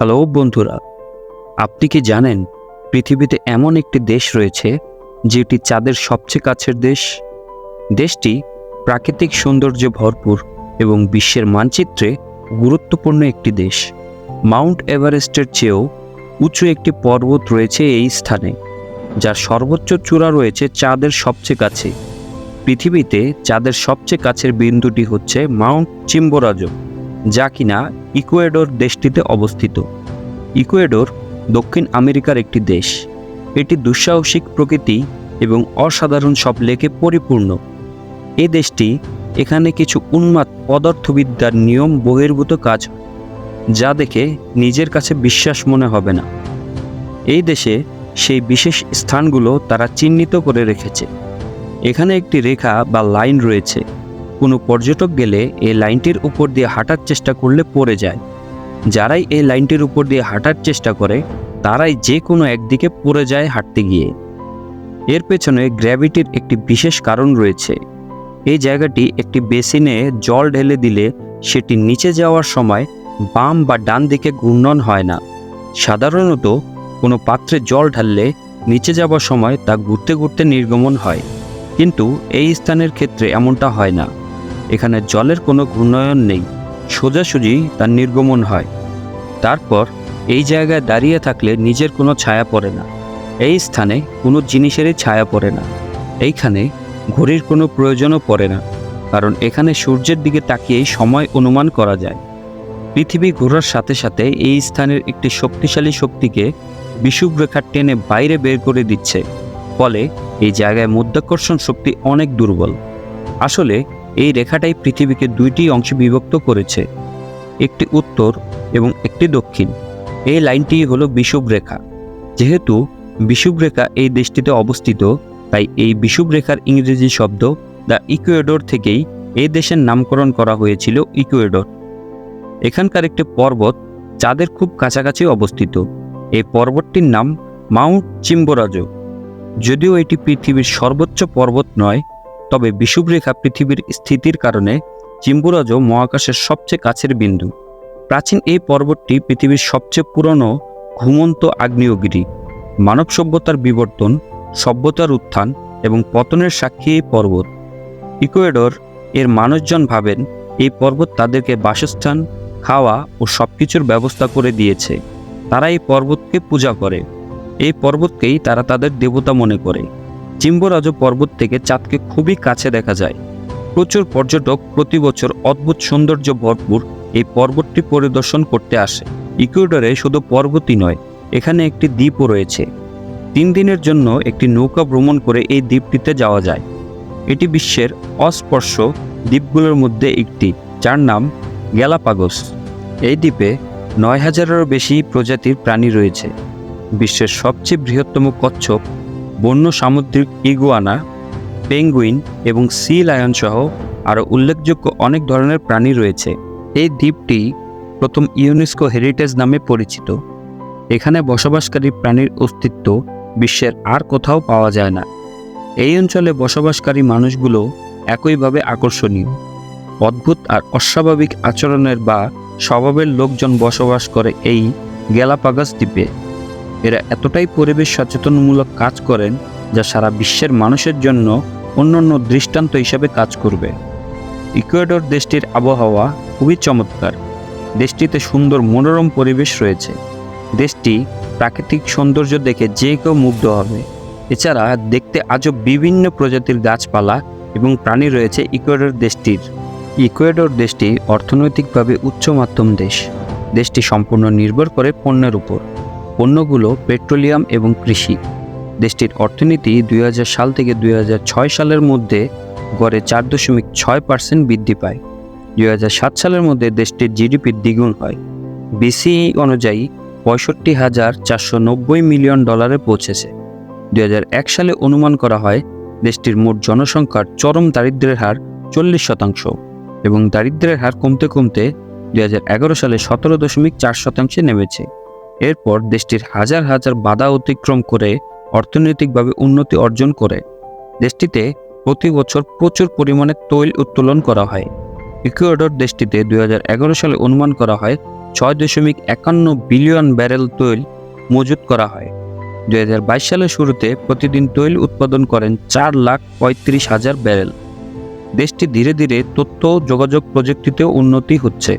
Hello বন্ধুরা, আপনি কি জানেন পৃথিবীতে এমন একটি দেশ রয়েছে যেটি চাঁদের সবচেয়ে কাছের দেশ? দেশটি প্রাকৃতিক সৌন্দর্যে ভরপুর এবং বিশ্বের মানচিত্রে গুরুত্বপূর্ণ একটি দেশ। মাউন্ট এভারেস্টের চেয়েও উঁচু একটি পর্বত রয়েছে এই স্থানে, যার সর্বোচ্চ চূড়া রয়েছে চাঁদের সবচেয়ে কাছে। পৃথিবীতে চাঁদের সবচেয়ে কাছের বিন্দুটি হচ্ছে মাউন্ট চিম্বোরাজো। যা কিনা ইকুয়েডর দেশটিতে অবস্থিত। ইকুয়েডর দক্ষিণ আমেরিকার একটি দেশ। এটি দুঃসাহসিক প্রকৃতি এবং অসাধারণ সব লেকে পরিপূর্ণ। এ দেশটি এখানে কিছু উন্মাদ পদার্থবিদ্যার নিয়ম বহির্ভূত কাজ, যা দেখে নিজের কাছে বিশ্বাস মনে হবে না। এই দেশে সেই বিশেষ স্থানগুলো তারা চিহ্নিত করে রেখেছে। এখানে একটি রেখা বা লাইন রয়েছে। কোনো পর্যটক গেলে এই লাইনটির উপর দিয়ে হাঁটার চেষ্টা করলে পড়ে যায়। যারাই এই লাইনটির উপর দিয়ে হাঁটার চেষ্টা করে, তারাই যে কোনো একদিকে পড়ে যায় হাঁটতে গিয়ে। এর পেছনে গ্র্যাভিটির একটি বিশেষ কারণ রয়েছে। এই জায়গাটি একটি বেসিনে জল ঢেলে দিলে সেটি নিচে যাওয়ার সময় বাম বা ডান দিকে ঘূর্ণন হয় না। সাধারণত কোনো পাত্রে জল ঢাললে নিচে যাওয়ার সময় তা ঘুরতে ঘুরতে নির্গমন হয়। কিন্তু এই স্থানের ক্ষেত্রে এমনটা হয় না। এখানে জলের কোনো ঘূর্ণয়ন নেই। সোজাসুজি তার নির্গমন হয়। তারপর এই জায়গায় দাঁড়িয়ে থাকলে নিজের কোনো ছায়া পড়ে না। এই স্থানে কোনো জিনিসেরই ছায়া পড়ে না। এইখানে ঘড়ির কোনো প্রয়োজনও পড়ে না, কারণ এখানে সূর্যের দিকে তাকিয়েই সময় অনুমান করা যায়। পৃথিবী ঘোরার সাথে সাথে এই স্থানের একটি শক্তিশালী শক্তিকে বিষুবরেখা টেনে বাইরে বের করে দিচ্ছে। ফলে এই জায়গায় মধ্যাকর্ষণ শক্তি অনেক দুর্বল। আসলে এই রেখাটাই পৃথিবীকে দুইটি অংশে বিভক্ত করেছে, একটি উত্তর এবং একটি দক্ষিণ। এই লাইনটি হলো বিষুবরেখা যেহেতু বিষুবরেখা এই দেশটিতে অবস্থিত, তাই এই বিষুবরেখার ইংরেজি শব্দ দ্য ইকুয়েডর থেকেই এই দেশের নামকরণ করা হয়েছিল ইকুয়েডর। এখানকার একটি পর্বত চাঁদের খুব কাছাকাছি অবস্থিত। এই পর্বতটির নাম মাউন্ট চিম্বোরাজো। যদিও এটি পৃথিবীর সর্বোচ্চ পর্বত নয় তবে বিষুবরেখা পৃথিবীর স্থিতির কারণে চিম্বুরাজও মহাকাশের সবচেয়ে কাছের বিন্দু। প্রাচীন এই পর্বতটি পৃথিবীর সবচেয়ে পুরনো, ঘুমন্ত আগ্নেয়গিরি, মানব সভ্যতার বিবর্তন, সভ্যতার উত্থান এবং পতনের সাক্ষী এই পর্বত। ইকুয়েডর এর মানুষজন ভাবেন এই পর্বত তাদেরকে বাসস্থান, খাওয়া ও সব কিছুর ব্যবস্থা করে দিয়েছে। তারা এই পর্বতকে পূজা করে। এই পর্বতকেই তারা তাদের দেবতা মনে করে। চিম্বরাজ পর্বত থেকে চাঁদকে খুবই কাছে দেখা যায়। প্রচুর পর্যটক প্রতি বছর অদ্ভুত সৌন্দর্য ভরপুর এই পর্বতটি পরিদর্শন করতে আসে। ইকুয়েডরে শুধু পর্বতই নয়, এখানে একটি দ্বীপও রয়েছে। তিন দিনের জন্য একটি নৌকা ভ্রমণ করে এই দ্বীপটিতে যাওয়া যায়। এটি বিশ্বের অস্পর্শ দ্বীপগুলোর মধ্যে একটি, যার নাম গ্যালাপাগোস। এই দ্বীপে নয় হাজারেরও বেশি প্রজাতির প্রাণী রয়েছে। বিশ্বের সবচেয়ে বৃহত্তম কচ্ছপ বন্য সামুদ্রিক ইগুয়ানা, পেঙ্গুইন এবং সি লায়ন সহ আরও উল্লেখযোগ্য অনেক ধরনের প্রাণী রয়েছে। এই দ্বীপটি প্রথম ইউনেস্কো হেরিটেজ নামে পরিচিত। এখানে বসবাসকারী প্রাণীর অস্তিত্ব বিশ্বের আর কোথাও পাওয়া যায় না। এই অঞ্চলে বসবাসকারী মানুষগুলো একইভাবে আকর্ষণীয়। অদ্ভুত আর অস্বাভাবিক আচরণের বা স্বভাবের লোকজন বসবাস করে এই গ্যালাপাগাস দ্বীপে। এরা এতটাই পরিবেশ সচেতনমূলক কাজ করেন যা সারা বিশ্বের মানুষের জন্য অন্যান্য দৃষ্টান্ত হিসেবে কাজ করবে। ইকুয়েডর দেশটির আবহাওয়া খুবই চমৎকার। দেশটিতে সুন্দর মনোরম পরিবেশ রয়েছে। দেশটি প্রাকৃতিক সৌন্দর্য দেখে যে কেউ মুগ্ধ হবে। এছাড়া দেখতে আজও বিভিন্ন প্রজাতির গাছপালা এবং প্রাণী রয়েছে ইকুয়েডর দেশটির। ইকুয়েডর দেশটি অর্থনৈতিকভাবে উচ্চ মাধ্যম দেশ। দেশটি সম্পূর্ণ নির্ভর করে পণ্যের উপর। পণ্যগুলো পেট্রোলিয়াম এবং কৃষি। দেশটির অর্থনীতি দুই হাজার সাল থেকে দুই হাজার ছয় সালের মধ্যে গড়ে চার দশমিক ছয় পার্সেন্ট বৃদ্ধি পায়। দুই হাজার সাত সালের মধ্যে দেশটির জিডিপি দ্বিগুণ হয়। বিসিই অনুযায়ী পঁয়ষট্টি হাজার চারশো নব্বই মিলিয়ন ডলারে পৌঁছেছে। দুই হাজার এক সালে অনুমান করা হয়, দেশটির মোট জনসংখ্যার চরম দারিদ্র্যের হার চল্লিশ শতাংশ এবং দারিদ্র্যের হার কমতে কমতে দুই হাজার এগারো সালে সতেরো দশমিক চার শতাংশে নেমেছে। এরপর দেশটির হাজার হাজার বাধা অতিক্রম করে অর্থনৈতিকভাবে উন্নতি অর্জন করে। দেশটিতে প্রতি বছর প্রচুর পরিমাণে তৈল উত্তোলন করা হয়। ইকুয়েডর দেশটিতে দুই সালে অনুমান করা হয়, ছয় দশমিক একান্ন বিলিয়ন ব্যারেল তৈল মজুত করা হয়। দুই হাজার বাইশ সালের শুরুতে প্রতিদিন তৈল উৎপাদন করেন চার লাখ পঁয়ত্রিশ হাজার ব্যারেল। দেশটি ধীরে ধীরে তথ্য যোগাযোগ প্রযুক্তিতেও উন্নতি হচ্ছে।